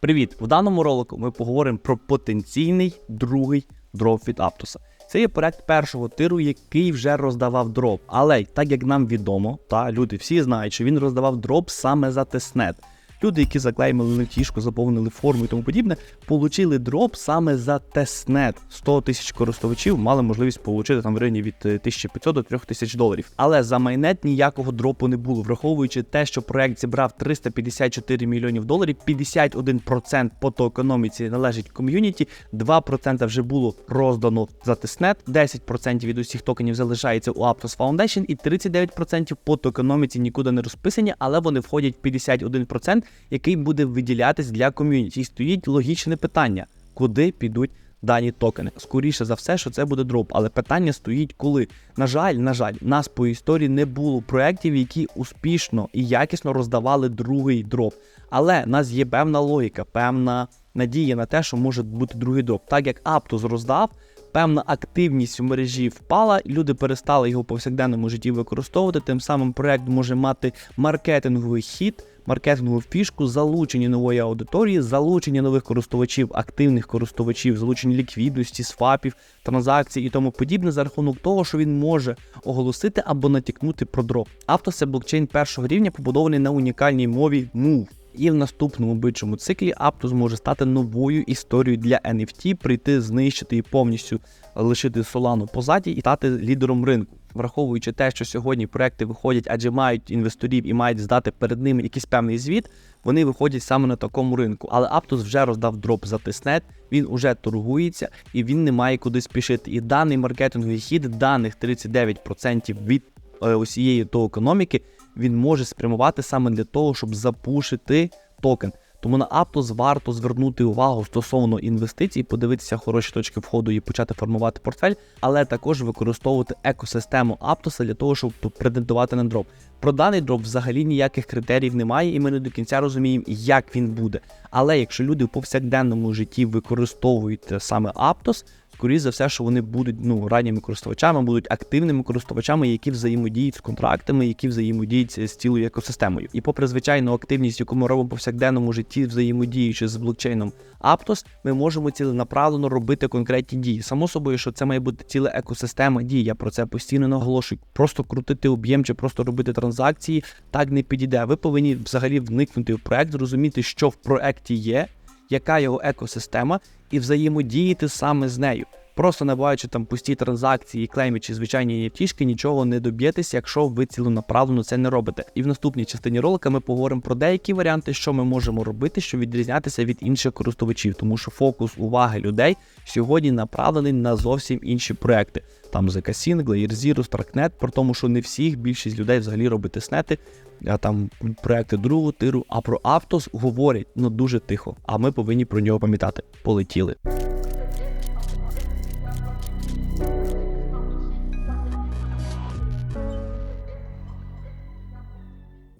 Привіт! В даному ролику ми поговоримо про потенційний другий дроп від Аптуса. Це є проект першого тиру, який вже роздавав дроп. Але так як нам відомо, та люди всі знають, що він роздавав дроп саме за тестнет. Люди, які заклеймили летішку, заповнили форму і тому подібне, получили дроп саме за тестнет. 100 тисяч користувачів мали можливість отримати там в районі від е, 1500 до 3000 доларів. Але за майнет ніякого дропу не було, враховуючи те, що проект зібрав 354 мільйонів доларів, 51% по токеноміці належить ком'юніті, 2% вже було роздано за тестнет, 10% від усіх токенів залишається у Aptos Foundation і 39% по токеноміці нікуди не розписані, але вони входять в 51%, який буде виділятись для ком'юніті. І стоїть логічне питання, куди підуть дані токени. Скоріше за все, що це буде дроп. Але питання стоїть, коли. На жаль, на жаль, нас по історії не було проєктів, які успішно і якісно роздавали другий дроп. Але в нас є певна логіка, певна надія на те, що може бути другий дроп. Так як Aptos роздав. Певна активність в мережі впала, люди перестали його в повсякденному житті використовувати. Тим самим проект може мати маркетинговий хід, маркетингову фішку, залучення нової аудиторії, залучення нових користувачів, активних користувачів, залучення ліквідності, свапів, транзакцій і тому подібне за рахунок того, що він може оголосити або натякнути про дроп. Авто це блокчейн першого рівня, побудований на унікальній мові Move. І в наступному бичому циклі Aptos може стати новою історією для NFT, прийти, знищити і повністю лишити Solana позаді і стати лідером ринку. Враховуючи те, що сьогодні проекти виходять, адже мають інвесторів і мають здати перед ними якийсь певний звіт, вони виходять саме на такому ринку. Але Aptos вже роздав дроп за тиснет, він уже торгується і він не має куди спішити. І даний маркетинговий хід, даних 39% від е, усієї того економіки, він може спрямувати саме для того, щоб запушити токен. Тому на Aptos варто звернути увагу стосовно інвестицій, подивитися хороші точки входу і почати формувати портфель, але також використовувати екосистему Aptos для того, щоб претендувати на дроп. Про даний дроп взагалі ніяких критеріїв немає, і ми не до кінця розуміємо, як він буде. Але якщо люди в повсякденному житті використовують саме Aptos, скоріше за все, що вони будуть ну ранніми користувачами, будуть активними користувачами, які взаємодіють з контрактами, які взаємодіють з цілою екосистемою. І попри звичайну активність, яку ми робимо повсякденному житті, взаємодіючи з блокчейном Aptos, ми можемо ціленаправлено робити конкретні дії. Само собою, що це має бути ціла екосистема дій. Я про це постійно наголошую. Просто крутити об'єм чи просто робити транзакції так не підійде. Ви повинні взагалі вникнути в проект, зрозуміти, що в проекті є, яка його екосистема, і взаємодіяти саме з нею. Просто набуваючи там пусті транзакції, клеймячи звичайні NFT, нічого не доб'єтеся, якщо ви ціленаправлено це не робите. І в наступній частині ролика ми поговоримо про деякі варіанти, що ми можемо робити, щоб відрізнятися від інших користувачів, тому що фокус уваги людей сьогодні направлений на зовсім інші проекти. Там The Casino, Layer Zero, Starknet, про тому, що не всіх більшість людей взагалі робить теснети, а там проекти другого тиру. А про Автос говорять ну дуже тихо. А ми повинні про нього пам'ятати. Полетіли.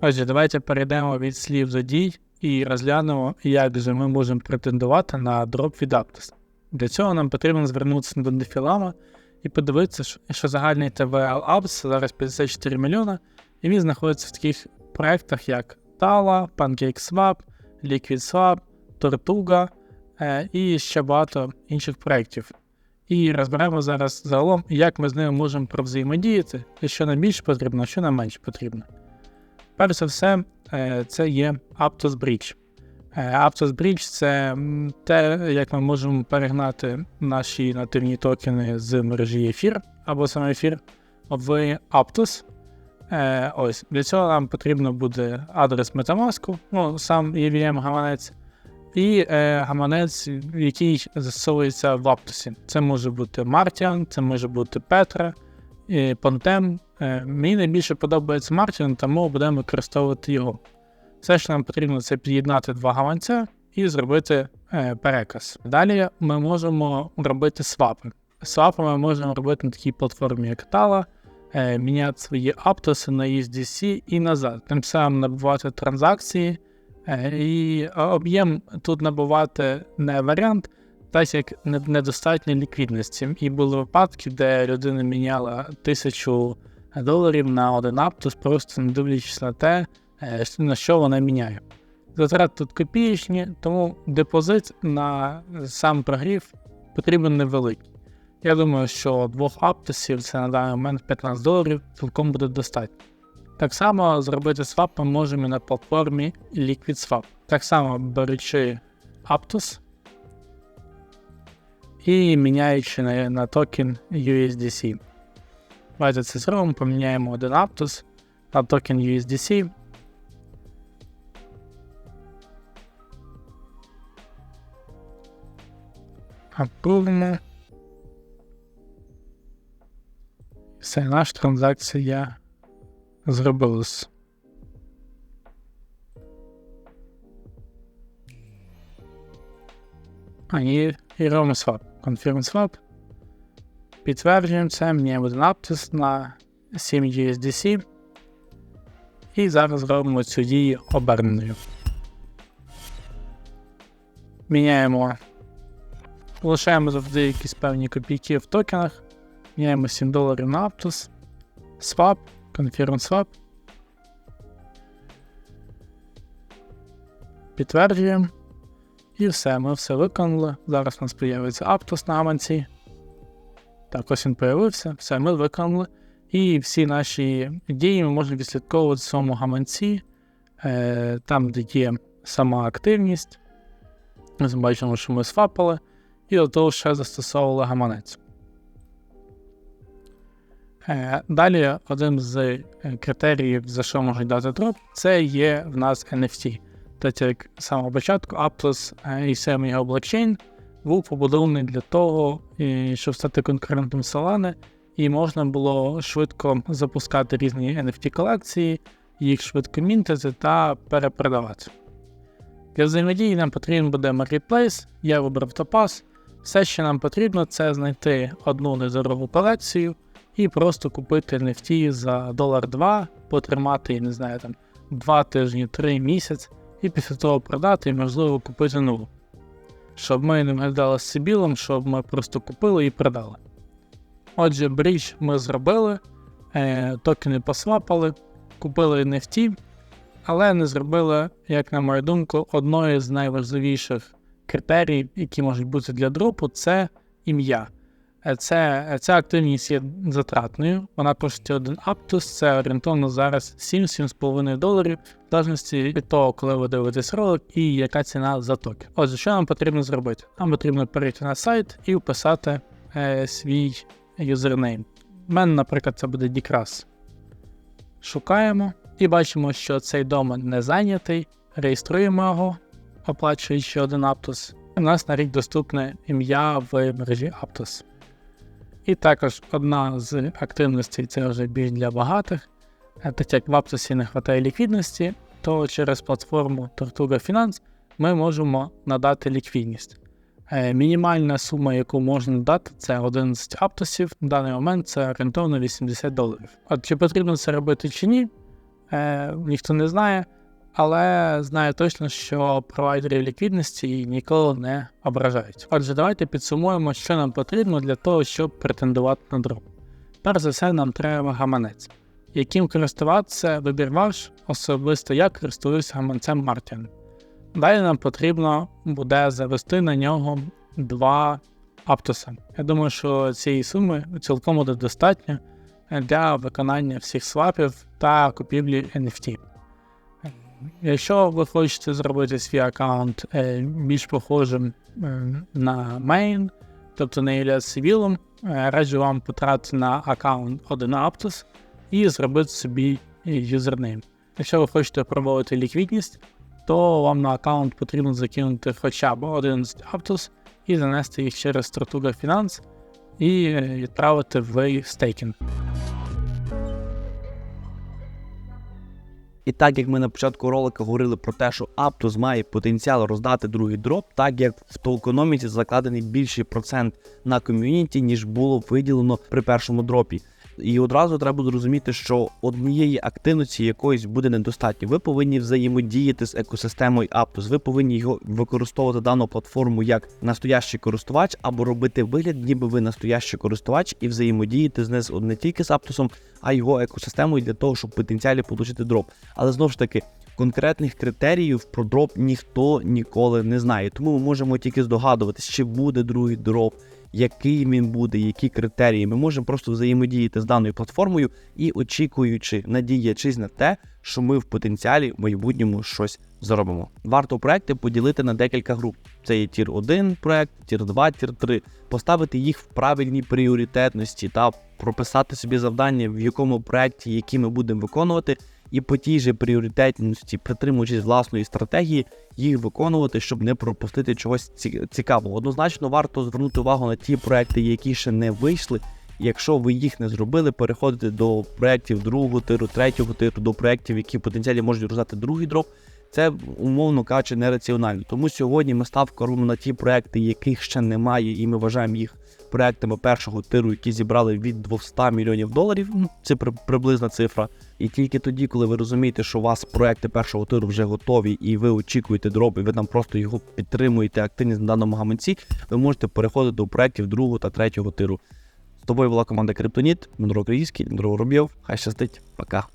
Отже, давайте перейдемо від слів до дій і розглянемо, як же ми можемо претендувати на дроп від Aptos. Для цього нам потрібно звернутися до Дефілама і подивитися, що загальний TVL Apps зараз 54 мільйона, і він знаходиться в таких проєктах, як Tala, PancakeSwap, LiquidSwap, Tortuga е, і ще багато інших проєктів. І розберемо зараз загалом, як ми з ними можемо провзаємодіяти, і що нам більше потрібно, а що нам менше потрібно. Перш за все, е, це є Aptos Bridge. Е, Aptos Bridge це те, як ми можемо перегнати наші нативні токени з мережі ефір або саме ефір в Aptos. Е, ось, Для цього нам потрібно буде адрес Metamask, ну, сам EVM гаманець, і е, гаманець, який застосовується в Aptos. Це може бути Martian, це може бути Petra, Pontem. Е, мені найбільше подобається Martian, тому будемо використовувати його. Все, що нам потрібно, це під'єднати два гаманця і зробити е, переказ. Далі ми можемо робити свапи. Свапи ми можемо робити на такій платформі, як Tala, е, міняти свої аптоси на USDC і назад. Тим самим набувати транзакції. Е, і об'єм тут набувати не варіант, так як недостатньо ліквідності. І були випадки, де людина міняла тисячу доларів на один аптос, просто не дивлячись на те, на що вона міняє. Затрати тут копієчні, тому депозит на сам прогрів потрібен невеликий. Я думаю, що двох аптосів це на даний момент 15 доларів цілком буде достатньо. Так само зробити свап ми можемо на платформі LiquidSwap. Так само беручи Aptos і міняючи на, на токен USDC. Давайте це зробимо, поміняємо один Aptos на токен USDC. Апрувимо. Все, наша транзакція зробилась. А, і, і робимо swap. Confirm swap. Підтверджуємо це, міняємо один аптис на 7 USDC. І зараз робимо цю дію оберненою. Міняємо. Лишаємо завжди якісь певні копійки в токенах. Міняємо 7 доларів на Aptos. Swap, Confirm Swap. Підтверджуємо. І все, ми все виконали. Зараз у нас з'явиться Aptos на гаманці. Так, ось він появився. Все, ми виконали. І всі наші дії ми можемо відслідковувати в своєму гаманці, е, там, де є сама активність. Ми бачимо, що ми свапали, і до того ще застосовували гаманець. Е, Далі один з е, критеріїв, за що можуть дати дроп, це є в нас NFT. Тобто, як з самого початку, Aptos е, і сам його блокчейн був побудований для того, щоб стати конкурентом Solana, і можна було швидко запускати різні NFT колекції, їх швидко мінтити та перепродавати. Для взаємодії нам потрібен буде Marketplace, я вибрав Topaz. Все, що нам потрібно, це знайти одну незорову колекцію і просто купити NFT за долар 2, потримати, я не знаю, там 2 тижні, 3 місяць, і після того продати і, можливо, купити нову. Щоб ми не виглядали з Сибілом, щоб ми просто купили і продали. Отже, брідж ми зробили, е, токени посвапали, купили NFT, але не зробили, як на мою думку, одної з найважливіших критеріїв, які можуть бути для дропу, це ім'я. Е, Це, е, ця активність є затратною. Вона коштує один Aptos, це орієнтовно зараз 7-7,5 доларів, в залежності від того, коли ви дивитесь ролик і яка ціна за токен. Отже, що нам потрібно зробити? Нам потрібно перейти на сайт і вписати е, свій юзернейм. У мене, наприклад, це буде Dikras. Шукаємо і бачимо, що цей домен не зайнятий. Реєструємо його, оплачуючи один Aptos. У нас на рік доступне ім'я в мережі Aptos. І також одна з активностей це вже більш для багатих. Е, Так як в Aptos не вистачає ліквідності, то через платформу Tortuga Finance ми можемо надати ліквідність. Е, Мінімальна сума, яку можна надати, це 11 аптосів. В даний момент це орієнтовно 80 доларів. От чи потрібно це робити чи ні, е, ніхто не знає, але знаю точно, що провайдерів ліквідності ніколи не ображають. Отже, давайте підсумуємо, що нам потрібно для того, щоб претендувати на дроп. Перш за все, нам треба гаманець. Яким користуватися, вибір ваш, особисто я користуюся гаманцем Martin. Далі нам потрібно буде завести на нього два аптоси. Я думаю, що цієї суми цілком буде достатньо для виконання всіх свапів та купівлі NFT. Якщо ви хочете зробити свій аккаунт е, більш похожим е, на main, тобто не є цивілом, е, раджу вам потратити на аккаунт один Aptos і зробити собі юзернейм. Якщо ви хочете проводити ліквідність, то вам на аккаунт потрібно закинути хоча б 11 Aptos і занести їх через Tortuga Finance і відправити в стейкінг. І так як ми на початку ролика говорили про те, що Aptos має потенціал роздати другий дроп, так як в токеноміці закладений більший процент на ком'юніті, ніж було виділено при першому дропі. І одразу треба зрозуміти, що однієї активності якоїсь буде недостатньо. Ви повинні взаємодіяти з екосистемою Aptos, ви повинні його використовувати дану платформу як настоящий користувач, або робити вигляд, ніби ви настоящий користувач, і взаємодіяти з не тільки з Aptos, а його екосистемою для того, щоб потенціалі отримати дроп. Але знову ж таки, конкретних критеріїв про дроп ніхто ніколи не знає. Тому ми можемо тільки здогадуватись, чи буде другий дроп, який він буде, які критерії. Ми можемо просто взаємодіяти з даною платформою і очікуючи, надіячись на те, що ми в потенціалі в майбутньому щось зробимо. Варто проекти поділити на декілька груп. Це є тір 1 проект, тір 2, тір 3, поставити їх в правильній пріоритетності та прописати собі завдання, в якому проекті, які ми будемо виконувати, і по тій же пріоритетності, притримуючись власної стратегії, їх виконувати, щоб не пропустити чогось цікавого. Однозначно варто звернути увагу на ті проекти, які ще не вийшли. Якщо ви їх не зробили, переходите до проєктів другого тиру, третього тиру, до проєктів, які в потенціалі можуть роздати другий дроп. Це умовно кажучи нераціонально. Тому сьогодні ми ставку робимо на ті проекти, яких ще немає, і ми вважаємо їх проектами першого тиру, які зібрали від 200 мільйонів доларів. Ну, Це при- приблизна цифра. І тільки тоді, коли ви розумієте, що у вас проекти першого тиру вже готові, і ви очікуєте дроп, і ви там просто його підтримуєте активність на даному гаманці, ви можете переходити до проектів другого та третього тиру. З тобою була команда Криптоніт, Дмитро Український, Дмитро Воробйов. Хай щастить, пока.